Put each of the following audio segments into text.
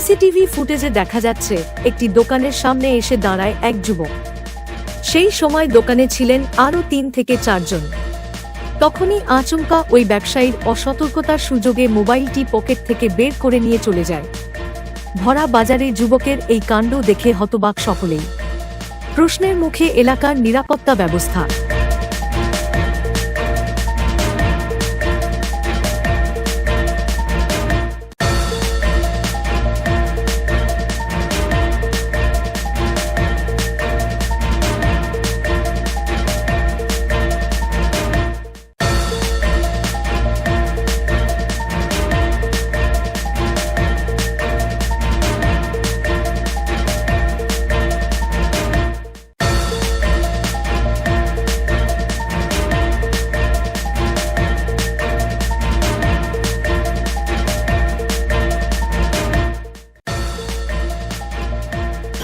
CCTV ফুটেজে দেখা যাচ্ছে, একটি দোকানের সামনে এসে দাঁড়ায় এক যুবক। সেই সময় দোকানে ছিলেন আরও তিন থেকে চারজন। তখনই আচমকা ওই ব্যবসায়ীর অসতর্কতার সুযোগে মোবাইলটি পকেট থেকে বের করে নিয়ে চলে যায়। ভরা বাজারে যুবকের এই কাণ্ড দেখে হতবাক সকলেই। প্রশ্নের মুখে এলাকার নিরাপত্তা ব্যবস্থা।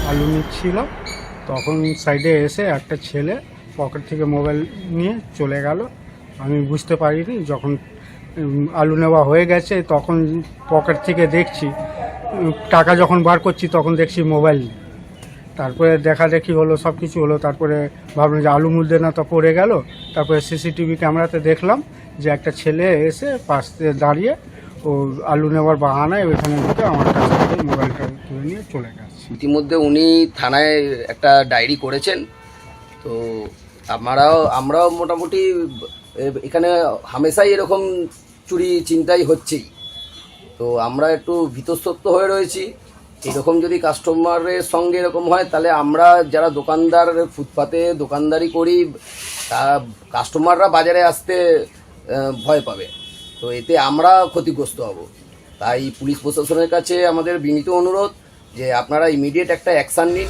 আলু নিচ্ছিল। তখন সাইডে এসে একটা ছেলে পকেট থেকে মোবাইল নিয়ে চলে গেল। আমি বুঝতে পারিনি, যখন আলু নেওয়া হয়ে গেছে, তখন পকেট থেকে দেখছি, টাকা যখন বার করছি, তখন দেখছি মোবাইল তারপরে দেখা দেখি হলো, সব কিছু হলো। তারপরে ভাবলাম যে আলু মুদ্দে না তো পড়ে গেল। তারপরে সিসিটিভি ক্যামেরাতে দেখলাম যে একটা ছেলে এসে পাশ দাঁড়িয়ে ও আলু নেওয়ার বাহানায় ওইখানে ঢুকে আমার কাছ ইতিমধ্যে উনি থানায় একটা ডায়েরি করেছেন। তো আমরাও আমরাও মোটামুটি, এখানে হামেশাই এরকম চুরি চিন্তাই হচ্ছেই। তো আমরা একটু ভীতস্তত্ব হয়ে রয়েছি। এরকম যদি কাস্টমারের সঙ্গে এরকম হয়, তাহলে আমরা যারা দোকানদার, ফুটপাতে দোকানদারি করি, তা কাস্টমাররা বাজারে আসতে ভয় পাবে। তো এতে আমরা ক্ষতিগ্রস্ত হব। তাই পুলিশ প্রশাসনের কাছে আমাদের বিনীত অনুরোধ যে আপনারা ইমিডিয়েট একটা অ্যাকশান নিন।